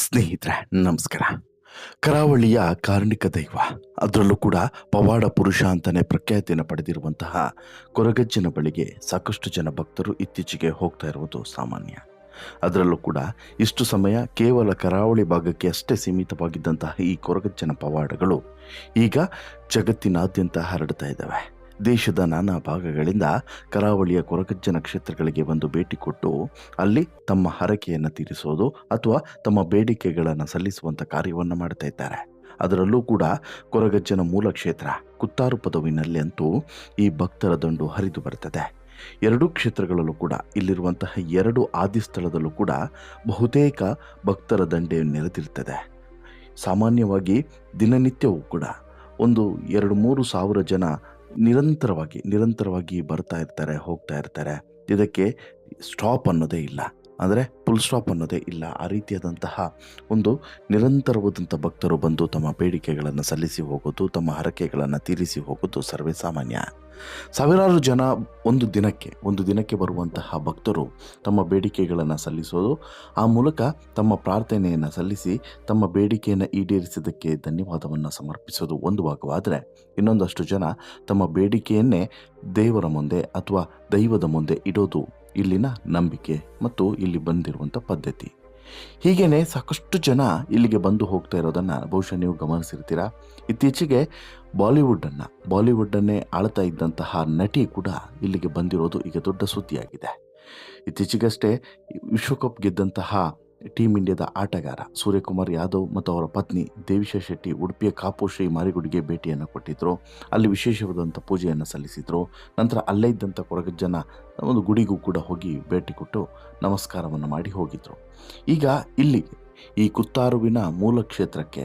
ಸ್ನೇಹಿತರೆ, ನಮಸ್ಕಾರ. ಕರಾವಳಿಯ ಕಾರ್ಣಿಕ ದೈವ, ಅದರಲ್ಲೂ ಕೂಡ ಪವಾಡ ಪುರುಷ ಅಂತಲೇ ಪ್ರಖ್ಯಾತಿಯನ್ನು ಪಡೆದಿರುವಂತಹ ಕೊರಗಜ್ಜನ ಬಳಿಗೆ ಸಾಕಷ್ಟು ಜನ ಭಕ್ತರು ಇತ್ತೀಚೆಗೆ ಹೋಗ್ತಾ ಇರುವುದು ಸಾಮಾನ್ಯ. ಅದರಲ್ಲೂ ಕೂಡ ಇಷ್ಟು ಸಮಯ ಕೇವಲ ಕರಾವಳಿ ಭಾಗಕ್ಕೆ ಅಷ್ಟೇ ಸೀಮಿತವಾಗಿದ್ದಂತಹ ಈ ಕೊರಗಜ್ಜನ ಪವಾಡಗಳು ಈಗ ಜಗತ್ತಿನಾದ್ಯಂತ ಹರಡ್ತಾ ಇದ್ದಾವೆ. ದೇಶದ ನಾನಾ ಭಾಗಗಳಿಂದ ಕರಾವಳಿಯ ಕೊರಗಜ್ಜನ ಕ್ಷೇತ್ರಗಳಿಗೆ ಬಂದು ಭೇಟಿ ಕೊಟ್ಟು ಅಲ್ಲಿ ತಮ್ಮ ಹರಕೆಯನ್ನು ತೀರಿಸೋದು ಅಥವಾ ತಮ್ಮ ಬೇಡಿಕೆಗಳನ್ನು ಸಲ್ಲಿಸುವಂಥ ಕಾರ್ಯವನ್ನು ಮಾಡ್ತಾ ಇದ್ದಾರೆ. ಅದರಲ್ಲೂ ಕೂಡ ಕೊರಗಜ್ಜನ ಮೂಲ ಕ್ಷೇತ್ರ ಕುತ್ತಾರು ಪದವಿನಲ್ಲಿ ಅಂತೂ ಈ ಭಕ್ತರ ದಂಡು ಹರಿದು ಬರ್ತದೆ ಎರಡೂ ಕ್ಷೇತ್ರಗಳಲ್ಲೂ ಕೂಡ ಇಲ್ಲಿರುವಂತಹ ಎರಡು ಆದಿ ಸ್ಥಳದಲ್ಲೂ ಕೂಡ ಬಹುತೇಕ ಭಕ್ತರ ದಂಡೆ ನೆರೆದಿರ್ತದೆ ಸಾಮಾನ್ಯವಾಗಿ ದಿನನಿತ್ಯವೂ ಕೂಡ ಒಂದು ಎರಡು ಮೂರು ಸಾವಿರ ಜನ ನಿರಂತರವಾಗಿ ನಿರಂತರವಾಗಿ ಬರ್ತಾ ಇರ್ತಾರೆ ಹೋಗ್ತಾ ಇರ್ತಾರೆ. ಇದಕ್ಕೆ ಸ್ಟಾಪ್ ಅನ್ನೋದೇ ಇಲ್ಲ. ಅಂದರೆ ಫುಲ್ ಸ್ಟಾಪ್ ಅನ್ನೋದೇ ಇಲ್ಲ. ಆ ರೀತಿಯಾದಂತಹ ಒಂದು ನಿರಂತರವಾದಂಥ ಭಕ್ತರು ಬಂದು ತಮ್ಮ ಬೇಡಿಕೆಗಳನ್ನು ಸಲ್ಲಿಸಿ ಹೋಗೋದು, ತಮ್ಮ ಹರಕೆಗಳನ್ನು ತೀರಿಸಿ ಹೋಗೋದು ಸರ್ವೇ ಸಾಮಾನ್ಯ. ಸಾವಿರಾರು ಜನ ಒಂದು ದಿನಕ್ಕೆ ಒಂದು ದಿನಕ್ಕೆ ಬರುವಂತಹ ಭಕ್ತರು ತಮ್ಮ ಬೇಡಿಕೆಗಳನ್ನು ಸಲ್ಲಿಸೋದು, ಆ ಮೂಲಕ ತಮ್ಮ ಪ್ರಾರ್ಥನೆಯನ್ನು ಸಲ್ಲಿಸಿ ತಮ್ಮ ಬೇಡಿಕೆಯನ್ನು ಈಡೇರಿಸಿದ್ದಕ್ಕೆ ಧನ್ಯವಾದವನ್ನು ಸಮರ್ಪಿಸೋದು ಒಂದು ಭಾಗವಾದರೆ, ಇನ್ನೊಂದಷ್ಟು ಜನ ತಮ್ಮ ಬೇಡಿಕೆಯನ್ನೇ ದೇವರ ಮುಂದೆ ಅಥವಾ ದೈವದ ಮುಂದೆ ಇಡೋದು ಇಲ್ಲಿನ ನಂಬಿಕೆ ಮತ್ತು ಇಲ್ಲಿ ಬಂದಿರುವಂಥ ಪದ್ಧತಿ. ಹೀಗೇನೆ ಸಾಕಷ್ಟು ಜನ ಇಲ್ಲಿಗೆ ಬಂದು ಹೋಗ್ತಾ ಇರೋದನ್ನು ಬಹುಶಃ ನೀವು ಗಮನಿಸಿರ್ತೀರಾ. ಇತ್ತೀಚೆಗೆ ಬಾಲಿವುಡನ್ನು ಬಾಲಿವುಡನ್ನೇ ಆಳ್ತಾ ಇದ್ದಂತಹ ನಟಿ ಕೂಡ ಇಲ್ಲಿಗೆ ಬಂದಿರೋದು ಈಗ ದೊಡ್ಡ ಸುದ್ದಿಯಾಗಿದೆ. ಇತ್ತೀಚೆಗಷ್ಟೇ ವಿಶ್ವಕಪ್ ಗೆದ್ದಂತಹ ಟೀಮ್ ಇಂಡಿಯಾದ ಆಟಗಾರ ಸೂರ್ಯಕುಮಾರ್ ಯಾದವ್ ಮತ್ತು ಅವರ ಪತ್ನಿ ದೇವಿಶಾ ಶೆಟ್ಟಿ ಉಡುಪಿಯ ಕಾಪು ಶ್ರೀ ಮಾರಿಗುಡಿಗೆ ಭೇಟಿಯನ್ನು ಕೊಟ್ಟಿದ್ದರು ಅಲ್ಲಿ ವಿಶೇಷವಾದಂಥ ಪೂಜೆಯನ್ನು ಸಲ್ಲಿಸಿದರು. ನಂತರ ಅಲ್ಲೇ ಇದ್ದಂಥ ಕೊರಗಜ್ಜನ ಒಂದು ಗುಡಿಗೂ ಕೂಡ ಹೋಗಿ ಭೇಟಿ ಕೊಟ್ಟು ನಮಸ್ಕಾರವನ್ನು ಮಾಡಿ ಹೋಗಿದ್ರು. ಈಗ ಇಲ್ಲಿ ಈ ಕುತ್ತಾರುವಿನ ಮೂಲ ಕ್ಷೇತ್ರಕ್ಕೆ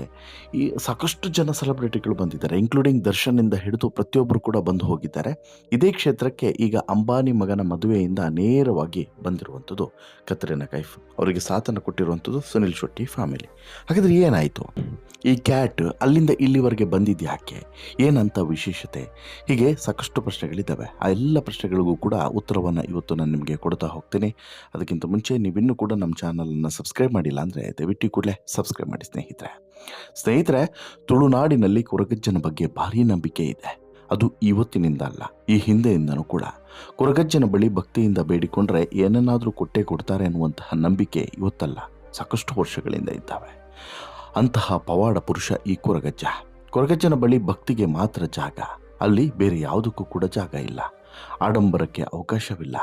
ಈ ಸಾಕಷ್ಟು ಜನ ಸೆಲೆಬ್ರಿಟಿಗಳು ಬಂದಿದ್ದಾರೆ ಇನ್ಕ್ಲೂಡಿಂಗ್ ದರ್ಶನ್ನಿಂದ ಹಿಡಿದು ಪ್ರತಿಯೊಬ್ಬರು ಕೂಡ ಬಂದು ಹೋಗಿದ್ದಾರೆ. ಇದೇ ಕ್ಷೇತ್ರಕ್ಕೆ ಈಗ ಅಂಬಾನಿ ಮಗನ ಮದುವೆಯಿಂದ ನೇರವಾಗಿ ಬಂದಿರುವಂಥದ್ದು ಕತ್ರಿನಾ ಕೈಫ್. ಅವರಿಗೆ ಸಾಥನ್ನು ಕೊಟ್ಟಿರುವಂಥದ್ದು ಸುನಿಲ್ ಶೆಟ್ಟಿ ಫ್ಯಾಮಿಲಿ ಹಾಗಾದರೆ ಏನಾಯಿತು? ಈ ಕ್ಯಾಟ್ ಅಲ್ಲಿಂದ ಇಲ್ಲಿವರೆಗೆ ಬಂದಿದ್ಯಾಕೆ ಏನಂತ ವಿಶೇಷತೆ? ಹೀಗೆ ಸಾಕಷ್ಟು ಪ್ರಶ್ನೆಗಳಿದ್ದಾವೆ. ಆ ಎಲ್ಲ ಪ್ರಶ್ನೆಗಳಿಗೂ ಕೂಡ ಉತ್ತರವನ್ನು ಇವತ್ತು ನಾನು ನಿಮಗೆ ಕೊಡ್ತಾ ಹೋಗ್ತೀನಿ. ಅದಕ್ಕಿಂತ ಮುಂಚೆ ನೀವಿನ್ನೂ ಕೂಡ ನಮ್ಮ ಚಾನಲನ್ನು ಸಬ್ಸ್ಕ್ರೈಬ್ ಮಾಡಿಲ್ಲ ಅಂದರೆ ದಯವಿಟ್ಟು ಕೂಡಲೇ ಸಬ್ಸ್ಕ್ರೈಬ್ ಮಾಡಿ ಸ್ನೇಹಿತರೆ. ಸ್ನೇಹಿತರೆ, ತುಳುನಾಡಿನಲ್ಲಿ ಕೊರಗಜ್ಜನ ಬಗ್ಗೆ ಭಾರೀ ನಂಬಿಕೆ ಇದೆ. ಅದು ಇವತ್ತಿನಿಂದ ಅಲ್ಲ, ಈ ಹಿಂದೆಯಿಂದನೂ ಕೂಡ. ಕೊರಗಜ್ಜನ ಬಳಿ ಭಕ್ತಿಯಿಂದ ಬೇಡಿಕೊಂಡ್ರೆ ಏನನ್ನಾದರೂ ಕೊಟ್ಟೆ ಕೊಡ್ತಾರೆ ಅನ್ನುವಂತಹ ನಂಬಿಕೆ ಇವತ್ತಲ್ಲ, ಸಾಕಷ್ಟು ವರ್ಷಗಳಿಂದ ಇದ್ದಾವೆ. ಅಂತಹ ಪವಾಡ ಪುರುಷ ಈ ಕೊರಗಜ್ಜ. ಕೊರಗಜ್ಜನ ಬಳಿ ಭಕ್ತಿಗೆ ಮಾತ್ರ ಜಾಗ. ಅಲ್ಲಿ ಬೇರೆ ಯಾವುದಕ್ಕೂ ಕೂಡ ಜಾಗ ಇಲ್ಲ. ಆಡಂಬರಕ್ಕೆ ಅವಕಾಶವಿಲ್ಲ.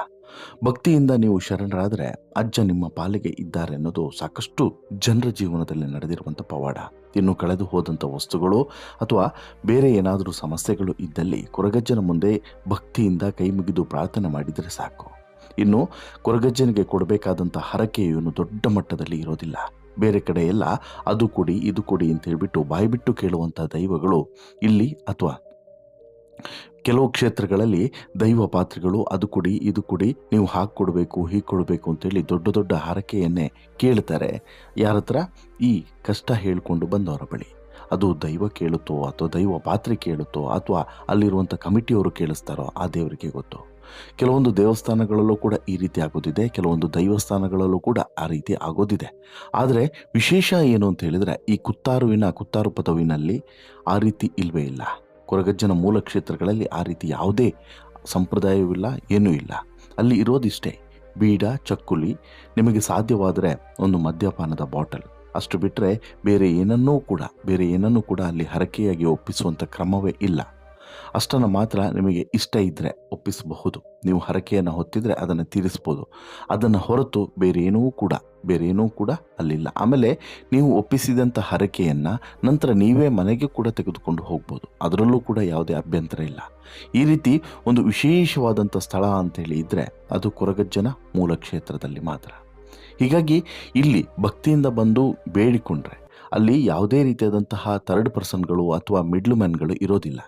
ಭಕ್ತಿಯಿಂದ ನೀವು ಶರಣರಾದರೆ ಅಜ್ಜ ನಿಮ್ಮ ಪಾಲಿಗೆ ಇದ್ದಾರೆ ಅನ್ನೋದು ಸಾಕಷ್ಟು ಜನರ ಜೀವನದಲ್ಲಿ ನಡೆದಿರುವಂಥ ಪವಾಡ. ಇನ್ನು ಕಳೆದು ಹೋದಂಥ ವಸ್ತುಗಳು ಅಥವಾ ಬೇರೆ ಏನಾದರೂ ಸಮಸ್ಯೆಗಳು ಇದ್ದಲ್ಲಿ ಕೊರಗಜ್ಜನ ಮುಂದೆ ಭಕ್ತಿಯಿಂದ ಕೈ ಮುಗಿದು ಪ್ರಾರ್ಥನೆ ಮಾಡಿದರೆ ಸಾಕು. ಇನ್ನು ಕೊರಗಜ್ಜನಿಗೆ ಕೊಡಬೇಕಾದಂಥ ಹರಕೆಯನ್ನು ದೊಡ್ಡ ಮಟ್ಟದಲ್ಲಿ ಇರೋದಿಲ್ಲ. ಬೇರೆ ಕಡೆ ಎಲ್ಲ ಅದು ಕೊಡಿ, ಇದು ಕೊಡಿ ಅಂತ ಹೇಳಿಬಿಟ್ಟು ಬಾಯಿಬಿಟ್ಟು ಕೇಳುವಂಥ ದೈವಗಳು ಇಲ್ಲಿ ಅಥವಾ ಕೆಲವು ಕ್ಷೇತ್ರಗಳಲ್ಲಿ ದೈವ ಪಾತ್ರೆಗಳು, ಅದು ಕೊಡಿ, ಇದು ಕೊಡಿ, ನೀವು ಹಾಕಿ ಕೊಡಬೇಕು, ಹೀಗೆ ಕೊಡಬೇಕು ಅಂತೇಳಿ ದೊಡ್ಡ ದೊಡ್ಡ ಹರಕೆಯನ್ನೇ ಕೇಳ್ತಾರೆ. ಯಾರ ಹತ್ರ? ಈ ಕಷ್ಟ ಹೇಳಿಕೊಂಡು ಬಂದವರ ಬಳಿ. ಅದು ದೈವ ಕೇಳುತ್ತೋ ಅಥವಾ ದೈವ ಪಾತ್ರೆ ಕೇಳುತ್ತೋ ಅಥವಾ ಅಲ್ಲಿರುವಂಥ ಕಮಿಟಿಯವರು ಕೇಳಿಸ್ತಾರೋ ಆ ದೇವರಿಗೆ ಗೊತ್ತು. ಕೆಲವೊಂದು ದೇವಸ್ಥಾನಗಳಲ್ಲೂ ಕೂಡ ಈ ರೀತಿ ಆಗೋದಿದೆ, ಕೆಲವೊಂದು ದೈವಸ್ಥಾನಗಳಲ್ಲೂ ಕೂಡ ಆ ರೀತಿ ಆಗೋದಿದೆ. ಆದರೆ ವಿಶೇಷ ಏನು ಅಂತ ಹೇಳಿದರೆ ಈ ಕುತ್ತಾರುವಿನ ಕುತ್ತಾರು ಪದವಿನಲ್ಲಿ ಆ ರೀತಿ ಇಲ್ಲವೇ ಇಲ್ಲ. ಕೊರಗಜ್ಜನ ಮೂಲ ಕ್ಷೇತ್ರಗಳಲ್ಲಿ ಆ ರೀತಿ ಯಾವುದೇ ಸಂಪ್ರದಾಯವಿಲ್ಲ, ಏನೂ ಇಲ್ಲ. ಅಲ್ಲಿ ಇರೋದಿಷ್ಟೇ. ಬೀಡ, ಚಕ್ಕುಲಿ ನಿಮಗೆ ಸಾಧ್ಯವಾದರೆ ಒಂದು ಮದ್ಯಪಾನದ ಬಾಟಲ್. ಅಷ್ಟು ಬಿಟ್ಟರೆ ಬೇರೆ ಏನನ್ನೂ ಕೂಡ, ಬೇರೆ ಏನನ್ನೂ ಕೂಡ ಅಲ್ಲಿ ಹರಕೆಯಾಗಿ ಒಪ್ಪಿಸುವಂಥ ಕ್ರಮವೇ ಇಲ್ಲ. ಅಷ್ಟನ್ನು ಮಾತ್ರ ನಿಮಗೆ ಇಷ್ಟ ಇದ್ದರೆ ಒಪ್ಪಿಸಬಹುದು. ನೀವು ಹರಕೆಯನ್ನು ಹೊತ್ತಿದ್ರೆ ಅದನ್ನು ತೀರಿಸ್ಬೋದು ಅದನ್ನು ಹೊರತು ಬೇರೇನೂ ಕೂಡ ಬೇರೇನೂ ಕೂಡ ಅಲ್ಲಿಲ್ಲ. ಆಮೇಲೆ ನೀವು ಒಪ್ಪಿಸಿದಂಥ ಹರಕೆಯನ್ನು ನಂತರ ನೀವೇ ಮನೆಗೆ ಕೂಡ ತೆಗೆದುಕೊಂಡು ಹೋಗ್ಬೋದು. ಅದರಲ್ಲೂ ಕೂಡ ಯಾವುದೇ ಅಭ್ಯಂತರ ಇಲ್ಲ. ಈ ರೀತಿ ಒಂದು ವಿಶೇಷವಾದಂಥ ಸ್ಥಳ ಅಂತೇಳಿ ಇದ್ದರೆ ಅದು ಕೊರಗಜ್ಜನ ಮೂಲ ಕ್ಷೇತ್ರದಲ್ಲಿ ಮಾತ್ರ. ಹೀಗಾಗಿ ಇಲ್ಲಿ ಭಕ್ತಿಯಿಂದ ಬಂದು ಬೇಡಿಕೊಂಡ್ರೆ ಅಲ್ಲಿ ಯಾವುದೇ ರೀತಿಯಾದಂತಹ ಥರ್ಡ್ ಪರ್ಸನ್ಗಳು ಅಥವಾ ಮಿಡ್ಲ್ ಮ್ಯಾನ್ಗಳು ಇರೋದಿಲ್ಲ.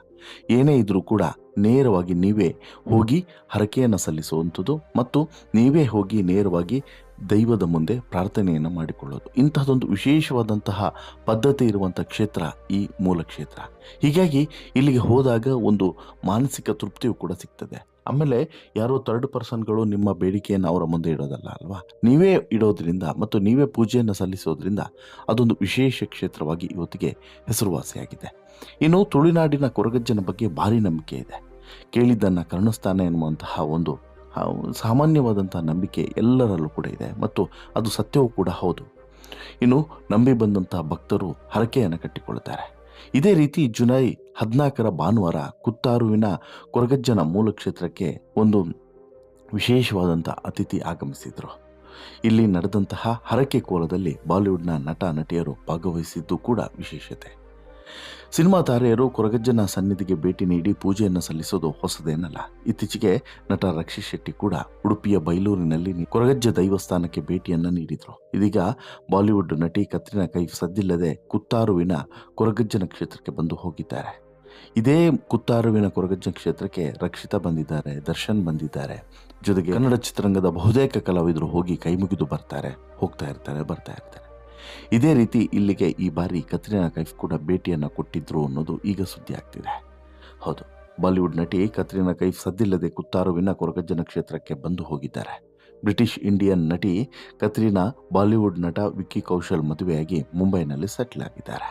ಏನೇ ಇದ್ರೂ ಕೂಡ ನೇರವಾಗಿ ನೀವೇ ಹೋಗಿ ಹರಕೆಯನ್ನು ಸಲ್ಲಿಸುವಂಥದ್ದು ಮತ್ತು ನೀವೇ ಹೋಗಿ ನೇರವಾಗಿ ದೈವದ ಮುಂದೆ ಪ್ರಾರ್ಥನೆಯನ್ನು ಮಾಡಿಕೊಳ್ಳೋದು. ಇಂತಹದೊಂದು ವಿಶೇಷವಾದಂತಹ ಪದ್ಧತಿ ಇರುವಂಥ ಕ್ಷೇತ್ರ ಈ ಮೂಲ ಕ್ಷೇತ್ರ. ಹೀಗಾಗಿ ಇಲ್ಲಿಗೆ ಹೋದಾಗ ಒಂದು ಮಾನಸಿಕ ತೃಪ್ತಿಯು ಕೂಡ ಸಿಗ್ತದೆ. ಆಮೇಲೆ ಯಾರೋ ಥರ್ಡ್ ಪರ್ಸನ್ಗಳು ನಿಮ್ಮ ಬೇಡಿಕೆಯನ್ನು ಅವರ ಮುಂದೆ ಇಡೋದಲ್ಲ ಅಲ್ವಾ? ನೀವೇ ಇಡೋದ್ರಿಂದ ಮತ್ತು ನೀವೇ ಪೂಜೆಯನ್ನು ಸಲ್ಲಿಸೋದ್ರಿಂದ ಅದೊಂದು ವಿಶೇಷ ಕ್ಷೇತ್ರವಾಗಿ ಇವತ್ತಿಗೆ ಹೆಸರುವಾಸಿಯಾಗಿದೆ ಇನ್ನು ತುಳುನಾಡಿನ ಕೊರಗಜ್ಜನ ಬಗ್ಗೆ ಭಾರಿ ನಂಬಿಕೆ ಇದೆ. ಕೇಳಿದ್ದನ್ನು ಕರುಣಿಸ್ತಾನೆ ಎನ್ನುವಂತಹ ಒಂದು ಸಾಮಾನ್ಯವಾದಂತಹ ನಂಬಿಕೆ ಎಲ್ಲರಲ್ಲೂ ಕೂಡ ಇದೆ ಮತ್ತು ಅದು ಸತ್ಯವೂ ಕೂಡ ಹೌದು. ಇನ್ನು ನಂಬಿ ಬಂದಂತಹ ಭಕ್ತರು ಹರಕೆಯನ್ನು ಕಟ್ಟಿಕೊಳ್ಳುತ್ತಾರೆ. ಇದೇ ರೀತಿ ಜುಲೈ ಹದಿನಾಲ್ಕರ ಭಾನುವಾರ ಕುತ್ತಾರುವಿನ ಕೊರಗಜ್ಜನ ಮೂಲ ಕ್ಷೇತ್ರಕ್ಕೆ ಒಂದು ವಿಶೇಷವಾದಂಥ ಅತಿಥಿ ಆಗಮಿಸಿದರು. ಇಲ್ಲಿ ನಡೆದಂತಹ ಹರಕೆ ಕೋಲದಲ್ಲಿ ಬಾಲಿವುಡ್ನ ನಟ, ನಟಿಯರು ಭಾಗವಹಿಸಿದ್ದು ಕೂಡ ವಿಶೇಷತೆ. ಸಿನಿಮಾ ತಾರೆಯರು ಕೊರಗಜ್ಜನ ಸನ್ನಿಧಿಗೆ ಭೇಟಿ ನೀಡಿ ಪೂಜೆಯನ್ನು ಸಲ್ಲಿಸೋದು ಹೊಸದೇನಲ್ಲ. ಇತ್ತೀಚೆಗೆ ನಟ ರಕ್ಷಿ ಶೆಟ್ಟಿ ಕೂಡ ಉಡುಪಿಯ ಬೈಲೂರಿನಲ್ಲಿ ಕೊರಗಜ್ಜ ದೈವಸ್ಥಾನಕ್ಕೆ ಭೇಟಿಯನ್ನು ನೀಡಿದರು. ಇದೀಗ ಬಾಲಿವುಡ್ ನಟಿ ಕತ್ರಿನಾ ಕೈಫ್ ಸದ್ದಿಲ್ಲದೆ ಕುತ್ತಾರುವಿನ ಕೊರಗಜ್ಜನ ಕ್ಷೇತ್ರಕ್ಕೆ ಬಂದು ಹೋಗಿದ್ದಾರೆ. ಇದೇ ಕುತ್ತಾರುವಿನ ಕೊರಗಜ್ಜನ ಕ್ಷೇತ್ರಕ್ಕೆ ರಕ್ಷಿತಾ ಬಂದಿದ್ದಾರೆ, ದರ್ಶನ್ ಬಂದಿದ್ದಾರೆ. ಜೊತೆಗೆ ಕನ್ನಡ ಚಿತ್ರರಂಗದ ಬಹುತೇಕ ಕಲಾವಿದರು ಹೋಗಿ ಕೈಮುಗಿದು ಬರ್ತಾರೆ, ಹೋಗ್ತಾ ಇರ್ತಾರೆ, ಬರ್ತಾ ಇರ್ತಾರೆ. ಇದೇ ರೀತಿ ಇಲ್ಲಿಗೆ ಈ ಬಾರಿ ಕತ್ರಿನಾ ಕೈಫ್ ಕೂಡ ಭೇಟಿಯನ್ನು ಕೊಟ್ಟಿದ್ರು ಅನ್ನೋದು ಈಗ ಸುದ್ದಿ ಆಗ್ತಿದೆ. ಹೌದು, ಬಾಲಿವುಡ್ ನಟಿ ಕತ್ರಿನಾ ಕೈಫ್ ಸದ್ದಿಲ್ಲದೆ ಕುತ್ತಾರುವಿನ ಕೊರಗಜ್ಜನ ಕ್ಷೇತ್ರಕ್ಕೆ ಬಂದು ಹೋಗಿದ್ದಾರೆ. ಬ್ರಿಟಿಷ್ ಇಂಡಿಯನ್ ನಟಿ ಕತ್ರಿನಾ ಬಾಲಿವುಡ್ ನಟ ವಿಕ್ಕಿ ಕೌಶಲ್ ಮದುವೆಯಾಗಿ ಮುಂಬೈನಲ್ಲಿ ಸೆಟ್ಲ್ ಆಗಿದ್ದಾರೆ.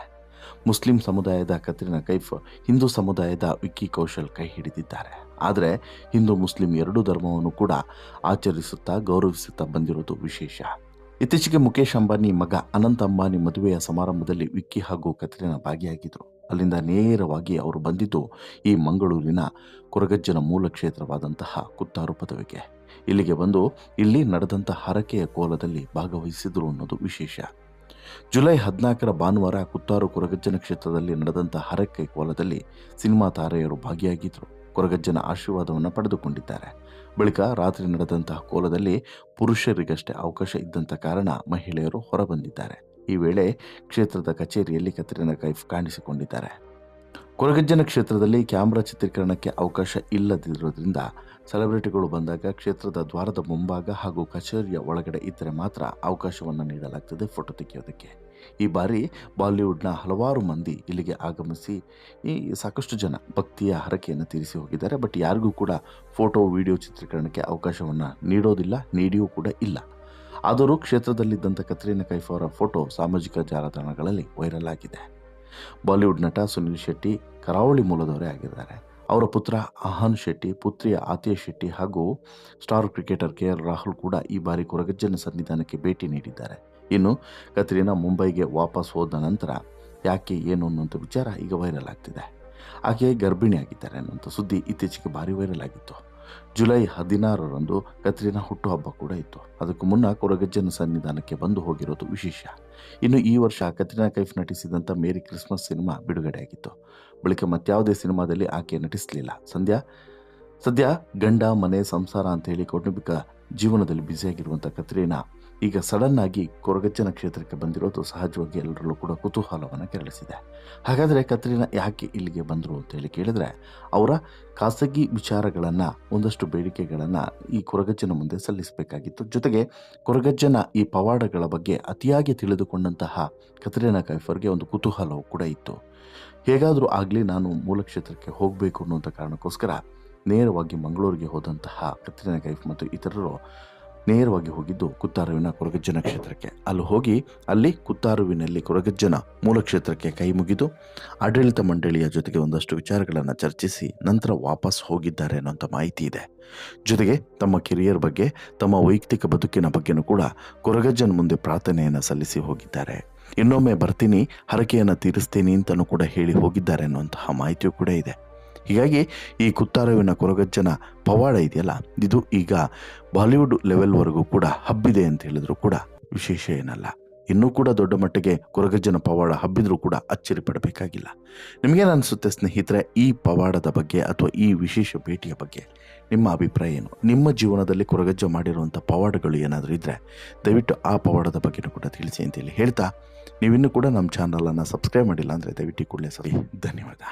ಮುಸ್ಲಿಂ ಸಮುದಾಯದ ಕತ್ರಿನಾ ಕೈಫ್ ಹಿಂದೂ ಸಮುದಾಯದ ವಿಕ್ಕಿ ಕೌಶಲ್ ಕೈ ಹಿಡಿದಿದ್ದಾರೆ. ಆದರೆ ಹಿಂದೂ ಮುಸ್ಲಿಂ ಎರಡೂ ಧರ್ಮವನ್ನು ಕೂಡ ಆಚರಿಸುತ್ತಾ ಗೌರವಿಸುತ್ತಾ ಬಂದಿರೋದು ವಿಶೇಷ. ಇತ್ತೀಚೆಗೆ ಮುಖೇಶ್ ಅಂಬಾನಿ ಮಗ ಅನಂತ್ ಅಂಬಾನಿ ಮದುವೆಯ ಸಮಾರಂಭದಲ್ಲಿ ವಿಕ್ಕಿ ಹಾಗೂ ಕತ್ರಿನ ಭಾಗಿಯಾಗಿದ್ದರು ಅಲ್ಲಿಂದ ನೇರವಾಗಿ ಅವರು ಬಂದಿದ್ದು ಈ ಮಂಗಳೂರಿನ ಕೊರಗಜ್ಜನ ಮೂಲ ಕ್ಷೇತ್ರವಾದಂತಹ ಕುತ್ತಾರು ಪದವಿಗೆ. ಇಲ್ಲಿಗೆ ಬಂದು ಇಲ್ಲಿ ನಡೆದಂಥ ಹರಕೆಯ ಕೋಲದಲ್ಲಿ ಭಾಗವಹಿಸಿದರು ಅನ್ನೋದು ವಿಶೇಷ. ಜುಲೈ ಹದಿನಾಲ್ಕರ ಭಾನುವಾರ ಕುತ್ತಾರು ಕೊರಗಜ್ಜನ ಕ್ಷೇತ್ರದಲ್ಲಿ ನಡೆದಂಥ ಹರಕೆ ಕೋಲದಲ್ಲಿ ಸಿನಿಮಾ ತಾರೆಯರು ಭಾಗಿಯಾಗಿದ್ದರು ಕೊರಗಜ್ಜನ ಆಶೀರ್ವಾದವನ್ನು ಪಡೆದುಕೊಂಡಿದ್ದಾರೆ. ಬಳಿಕ ರಾತ್ರಿ ನಡೆದಂತಹ ಕೋಲದಲ್ಲಿ ಪುರುಷರಿಗಷ್ಟೇ ಅವಕಾಶ ಇದ್ದಂಥ ಕಾರಣ ಮಹಿಳೆಯರು ಹೊರಬಂದಿದ್ದಾರೆ. ಈ ವೇಳೆ ಕ್ಷೇತ್ರದ ಕಚೇರಿಯಲ್ಲಿ ಕತ್ರಿನಾ ಕೈಫ್ ಕಾಣಿಸಿಕೊಂಡಿದ್ದಾರೆ. ಕೊರಗಜ್ಜನ ಕ್ಷೇತ್ರದಲ್ಲಿ ಕ್ಯಾಮ್ರಾ ಚಿತ್ರೀಕರಣಕ್ಕೆ ಅವಕಾಶ ಇಲ್ಲದಿರೋದ್ರಿಂದ ಸೆಲೆಬ್ರಿಟಿಗಳು ಬಂದಾಗ ಕ್ಷೇತ್ರದ ದ್ವಾರದ ಮುಂಭಾಗ ಹಾಗೂ ಕಚೇರಿಯ ಒಳಗಡೆ ಇದ್ದರೆ ಮಾತ್ರ ಅವಕಾಶವನ್ನು ನೀಡಲಾಗ್ತದೆ. ಫೋಟೋ ತೆಗೆಯೋದಕ್ಕೆ. ಈ ಬಾರಿ ಬಾಲಿವುಡ್ನ ಹಲವಾರು ಮಂದಿ ಇಲ್ಲಿಗೆ ಆಗಮಿಸಿ ಈ ಸಾಕಷ್ಟು ಜನ ಭಕ್ತಿಯ ಹರಕೆಯನ್ನು ತೀರಿಸಿ ಹೋಗಿದ್ದಾರೆ. ಬಟ್ ಯಾರಿಗೂ ಕೂಡ ಫೋಟೋ, ವಿಡಿಯೋ ಚಿತ್ರೀಕರಣಕ್ಕೆ ಅವಕಾಶವನ್ನು ನೀಡೋದಿಲ್ಲ, ನೀಡಿಯೂ ಕೂಡ ಇಲ್ಲ. ಆದರೂ ಕ್ಷೇತ್ರದಲ್ಲಿದ್ದಂಥ ಕತ್ರಿನಾ ಕೈಫ್ ಅವರ ಫೋಟೋ ಸಾಮಾಜಿಕ ಜಾಲತಾಣಗಳಲ್ಲಿ ವೈರಲ್ ಆಗಿದೆ. ಬಾಲಿವುಡ್ ನಟ ಸುನಿಲ್ ಶೆಟ್ಟಿ ಕರಾವಳಿ ಮೂಲದವರೇ ಆಗಿದ್ದಾರೆ. ಅವರ ಪುತ್ರ ಅಹಾನ್ ಶೆಟ್ಟಿ, ಪುತ್ರಿಯ ಆತಿಯ ಶೆಟ್ಟಿ ಹಾಗೂ star cricketer K L Rahul ಕೂಡ ಈ ಬಾರಿ ಕೊರಗಜ್ಜನ ಸನ್ನಿಧಾನಕ್ಕೆ ಭೇಟಿ ನೀಡಿದ್ದಾರೆ. ಇನ್ನು ಕತ್ರಿನಾ ಮುಂಬೈಗೆ ವಾಪಸ್ ಹೋದ ನಂತರ ಯಾಕೆ ಏನು ಅನ್ನುವಂಥ ವಿಚಾರ ಈಗ ವೈರಲ್ ಆಗ್ತಿದೆ. ಆಕೆ ಗರ್ಭಿಣಿ ಆಗಿದ್ದಾರೆ ಅನ್ನುವಂಥ ಸುದ್ದಿ ಇತ್ತೀಚೆಗೆ ಭಾರಿ ವೈರಲ್ ಆಗಿತ್ತು. ಜುಲೈ ಹದಿನಾರರಂದು ಕತ್ರಿನಾ ಹುಟ್ಟುಹಬ್ಬ ಕೂಡ ಇತ್ತು. ಅದಕ್ಕೂ ಮುನ್ನ ಕೊರಗಜ್ಜನ ಸನ್ನಿಧಾನಕ್ಕೆ ಬಂದು ಹೋಗಿರೋದು ವಿಶೇಷ. ಇನ್ನು ಈ ವರ್ಷ ಕತ್ರಿನಾ ಕೈಫ್ ನಟಿಸಿದಂಥ ಮೇರಿ ಕ್ರಿಸ್ಮಸ್ ಸಿನಿಮಾ ಬಿಡುಗಡೆಯಾಗಿತ್ತು. ಬಳಿಕ ಮತ್ಯಾವುದೇ ಸಿನಿಮಾದಲ್ಲಿ ಆಕೆ ನಟಿಸಲಿಲ್ಲ. ಸಂಧ್ಯಾ, ಸದ್ಯ ಗಂಡ ಮನೆ ಸಂಸಾರ ಅಂತ ಹೇಳಿ ಕೌಟುಂಬಿಕ ಜೀವನದಲ್ಲಿ ಬ್ಯುಸಿಯಾಗಿರುವಂಥ ಕತ್ರಿನಾ ಈಗ ಸಡನ್ ಆಗಿ ಕೊರಗಜ್ಜನ ಕ್ಷೇತ್ರಕ್ಕೆ ಬಂದಿರೋದು ಸಹಜವಾಗಿ ಎಲ್ಲರಲ್ಲೂ ಕೂಡ ಕುತೂಹಲವನ್ನು ಕೆರಳಿಸಿದೆ. ಹಾಗಾದರೆ ಕತ್ರಿನಾ ಯಾಕೆ ಇಲ್ಲಿಗೆ ಬಂದರು ಅಂತ ಹೇಳಿ ಕೇಳಿದ್ರೆ, ಅವರ ಖಾಸಗಿ ವಿಚಾರಗಳನ್ನು, ಒಂದಷ್ಟು ಬೇಡಿಕೆಗಳನ್ನು ಈ ಕೊರಗಜ್ಜನ ಮುಂದೆ ಸಲ್ಲಿಸಬೇಕಾಗಿತ್ತು. ಜೊತೆಗೆ ಕೊರಗಜ್ಜನ ಈ ಪವಾಡಗಳ ಬಗ್ಗೆ ಅತಿಯಾಗಿ ತಿಳಿದುಕೊಂಡಂತಹ ಕತ್ರಿನಾ ಕೈಫರ್ಗೆ ಒಂದು ಕುತೂಹಲವೂ ಕೂಡ ಇತ್ತು. ಹೇಗಾದರೂ ಆಗಲಿ ನಾನು ಮೂಲ ಕ್ಷೇತ್ರಕ್ಕೆ ಹೋಗಬೇಕು ಅನ್ನುವಂಥ ಕಾರಣಕ್ಕೋಸ್ಕರ ನೇರವಾಗಿ ಮಂಗಳೂರಿಗೆ ಹೋದಂತಹ ಕತ್ರಿನಾ ಕೈಫ್ ಮತ್ತು ಇತರರು ನೇರವಾಗಿ ಹೋಗಿದ್ದು ಕುತ್ತಾರುವಿನ ಕೊರಗಜ್ಜನ ಕ್ಷೇತ್ರಕ್ಕೆ. ಅಲ್ಲಿ ಹೋಗಿ ಅಲ್ಲಿ ಕುತ್ತಾರುವಿನಲ್ಲಿ ಕೊರಗಜ್ಜನ ಮೂಲ ಕ್ಷೇತ್ರಕ್ಕೆ ಕೈ ಮುಗಿದು ಆಡಳಿತ ಮಂಡಳಿಯ ಜೊತೆಗೆ ಒಂದಷ್ಟು ವಿಚಾರಗಳನ್ನು ಚರ್ಚಿಸಿ ನಂತರ ವಾಪಸ್ ಹೋಗಿದ್ದಾರೆ ಅನ್ನೋಂಥ ಮಾಹಿತಿ ಇದೆ. ಜೊತೆಗೆ ತಮ್ಮ ಕಿರಿಯರ್ ಬಗ್ಗೆ, ತಮ್ಮ ವೈಯಕ್ತಿಕ ಬದುಕಿನ ಬಗ್ಗೆನೂ ಕೂಡ ಕೊರಗಜ್ಜನ ಮುಂದೆ ಪ್ರಾರ್ಥನೆಯನ್ನು ಸಲ್ಲಿಸಿ ಹೋಗಿದ್ದಾರೆ. ಇನ್ನೊಮ್ಮೆ ಬರ್ತೀನಿ, ಹರಕೆಯನ್ನು ತೀರಿಸ್ತೀನಿ ಅಂತಲೂ ಕೂಡ ಹೇಳಿ ಹೋಗಿದ್ದಾರೆ ಅನ್ನುವಂತಹ ಮಾಹಿತಿಯೂ ಕೂಡ ಇದೆ. ಹೀಗಾಗಿ ಈ ಕುತ್ತಾರವಿನ ಕೊರಗಜ್ಜನ ಪವಾಡ ಇದೆಯಲ್ಲ? ಇದು ಈಗ ಬಾಲಿವುಡ್ ಲೆವೆಲ್ವರೆಗೂ ಕೂಡ ಹಬ್ಬಿದೆ ಅಂತ ಹೇಳಿದ್ರು ಕೂಡ ವಿಶೇಷ ಏನಲ್ಲ. ಇನ್ನೂ ಕೂಡ ದೊಡ್ಡ ಮಟ್ಟಿಗೆ ಕೊರಗಜ್ಜನ ಪವಾಡ ಹಬ್ಬಿದ್ರೂ ಕೂಡ ಅಚ್ಚರಿ ಪಡಬೇಕಾಗಿಲ್ಲ. ನಿಮಗೇನು ಅನಿಸುತ್ತೆ ಸ್ನೇಹಿತರೆ, ಈ ಪವಾಡದ ಬಗ್ಗೆ ಅಥವಾ ಈ ವಿಶೇಷ ಭೇಟಿಯ ಬಗ್ಗೆ? ನಿಮ್ಮ ಅಭಿಪ್ರಾಯ ಏನು? ನಿಮ್ಮ ಜೀವನದಲ್ಲಿ ಕೊರಗಜ್ಜ ಮಾಡಿರುವಂಥ ಪವಾಡಗಳು ಏನಾದರೂ ಇದ್ದರೆ ದಯವಿಟ್ಟು ಆ ಪವಾಡದ ಬಗ್ಗೆನೂ ಕೂಡ ತಿಳಿಸಿ ಅಂತೇಳಿ ಹೇಳ್ತಾ, ನೀವಿನ್ನೂ ಕೂಡ ನಮ್ಮ ಚಾನಲನ್ನು ಸಬ್ಸ್ಕ್ರೈಬ್ ಮಾಡಿಲ್ಲ ಅಂದರೆ ದಯವಿಟ್ಟು ಕೂಡಲೇ ಸರಿ ಧನ್ಯವಾದ.